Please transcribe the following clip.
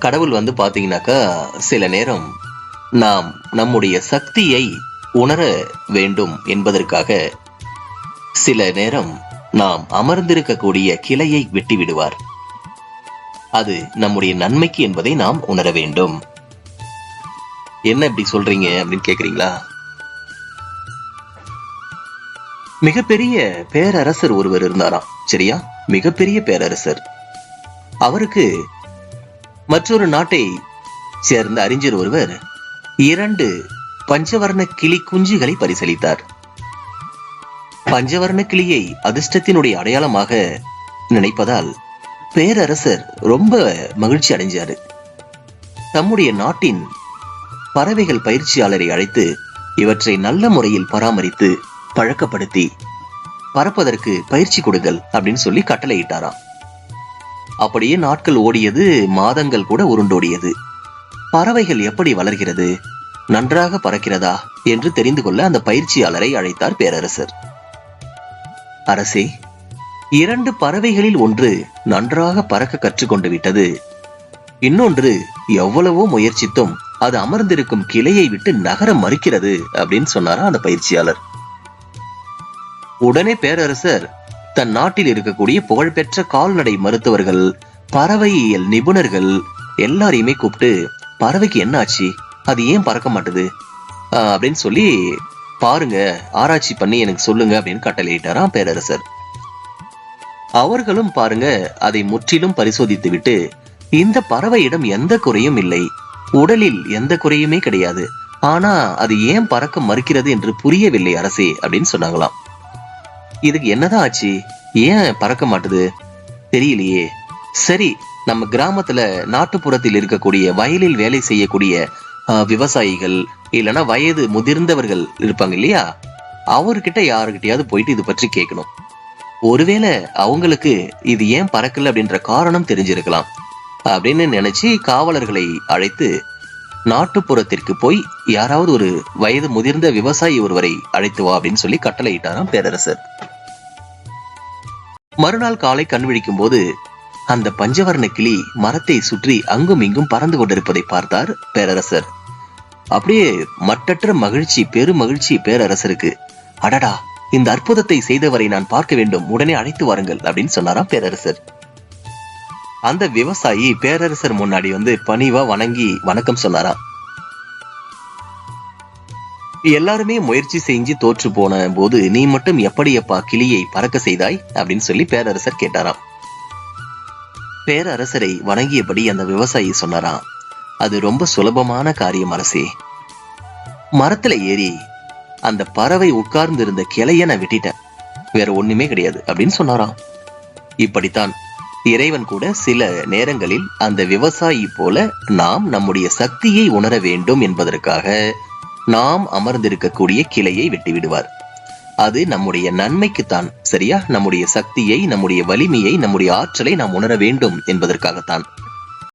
கடவுள் வந்து பாத்தீங்கன்னாக்கா சில நேரம் நாம் நம்முடைய சக்தியை உணர வேண்டும் என்பதற்காக சில நேரம் நாம் அமர்ந்திருக்கக்கூடிய கிளையை வெட்டி விடுவார் அது நம்முடைய நன்மைக்கு என்பதை நாம் உணர வேண்டும். என்ன இப்படி சொல்றீங்க அப்படின்னு கேக்குறீங்களா? மிகப்பெரிய பேரரசர் ஒருவர் இருந்தாராம் சரியா? மிகப்பெரிய பேரரசர். அவருக்கு மற்றொரு நாட்டை சேர்ந்த அறிஞர் ஒருவர் இரண்டு பஞ்சவர்ண கிளி குஞ்சுகளை பரிசளித்தார். பஞ்சவர்ண கிளியை அதிர்ஷ்டத்தினுடைய அடையாளமாக நினைப்பதால் பேரரசர் ரொம்ப மகிழ்ச்சி அடைஞ்சாரு. தம்முடைய நாட்டின் பறவைகள் பயிற்சியாளரை அழைத்து இவற்றை நல்ல முறையில் பராமரித்து பழக்கப்படுத்தி பறப்பதற்கு பயிற்சி கொடுங்கள் அப்படின்னு சொல்லி கட்டளையிட்டாராம். அப்படியே நாட்கள் ஓடியது மாதங்கள் கூட உருண்டோடியது. பறவைகள் எப்படி வளர்கிறது நன்றாக பறக்கிறதா என்று தெரிந்து கொள்ள அந்த பயிற்சியாளரை அழைத்தார் பேரரசர். அரசே இரண்டு பறவைகளில் ஒன்று நன்றாக பறக்க கற்றுக்கொண்டு விட்டது. இன்னொன்று எவ்வளவோ முயற்சித்தும் அது அமர்ந்திருக்கும் கிளையை விட்டு நகர மறுக்கிறது அப்படின்னு சொன்னாரா அந்த பயிற்சியாளர். உடனே பேரரசர் தன் நாட்டில் இருக்கக்கூடிய புகழ்பெற்ற கால்நடை மருத்துவர்கள் பறவையியல் நிபுணர்கள் எல்லாரையுமே கூப்பிட்டு பறவைக்கு என்ன ஆச்சு? அது ஏன் பறக்க மாட்டுது? அப்படின்னு சொல்லி பாருங்க ஆராய்ச்சி பண்ணி எனக்கு சொல்லுங்க அப்படின்னு கட்டளையிட்டாராம் பேரரசர். அவர்களும் பாருங்க அதை முற்றிலும் பரிசோதித்து விட்டு இந்த பறவையிடம் எந்த குறையும் இல்லை. உடலில் எந்த குறையுமே கிடையாது. ஆனா அது ஏன் பறக்க மறுக்கிறது என்று புரியவில்லை அரசே அப்படின்னு சொன்னாங்களாம். இதுக்கு என்னதான் ஆச்சு? ஏன் பறக்க மாட்டுது? தெரியலையே. சரி நம்ம கிராமத்துல நாட்டுப்புறத்தில் இருக்கக்கூடிய வயலில் வேலை செய்யக்கூடிய ஆஹ், விவசாயிகள் இல்லைன்னா வயது முதிர்ந்தவர்கள் இருப்பாங்க இல்லையா? அவர்கிட்ட யாருக்கிட்டயாவது போயிட்டு இது பற்றி கேட்கணும். ஒருவேளை அவங்களுக்கு இது ஏன் பறக்கல அப்படின்ற காரணம் தெரிஞ்சிருக்கலாம் அப்படின்னு நினைச்சு காவலர்களை அழைத்து நாட்டுப்புறத்திற்கு போய் யாராவது ஒரு வயது முதிர்ந்த விவசாயி ஒருவரை அழைத்து வா அப்படின்னு சொல்லி கட்டளையிட்டாராம் பேரரசர். மறுநாள் காலை கண் விழிக்கும் போது அந்த பஞ்சவர்ண கிளி மரத்தை சுற்றி அங்கும் இங்கும் பறந்து கொண்டிருப்பதை பார்த்தார் பேரரசர். அப்படியே மட்டற்ற மகிழ்ச்சி பெருமகிழ்ச்சி பேரரசருக்கு. அடடா இந்த அற்புதத்தை செய்தவரை நான் பார்க்க வேண்டும் உடனே அழைத்து வாருங்கள் அப்படின்னு சொன்னாராம் பேரரசர். அந்த விவசாயி பேரரசர் முன்னாடி வந்து பணிவா வணங்கி வணக்கம் சொன்னாராம். எல்லாருமே முயற்சி செஞ்சு தோற்று போன போது நீ மட்டும் எப்படி எப்பா கிளியை பறக்க செய்தாய்? அப்படின்னு சொல்லி பேரரசர் கேட்டாராம். பேரரசரை வணங்கியபடி அந்த விவசாயி சொன்னாராம் அது ரொம்ப சுலபமான காரியம் அரசே. மரத்துல ஏறி அந்த பறவை உட்கார்ந்து இருந்த கிளைய நான் விட்டுட்டேன். வேற ஒண்ணுமே கிடையாது அப்படின்னு சொன்னாராம். இப்படித்தான் இறைவன் கூட சில நேரங்களில் அந்த விவசாயி போல நாம் நம்முடைய சக்தியை உணர வேண்டும் என்பதற்காக நாம் அமர்ந்திருக்கக்கூடிய கிளையை வெட்டிவிடுவார் அது நம்முடைய நன்மைக்குத்தான் சரியா? நம்முடைய சக்தியை நம்முடைய வலிமையை நம்முடைய ஆற்றலை நாம் உணர வேண்டும் என்பதற்காகத்தான்.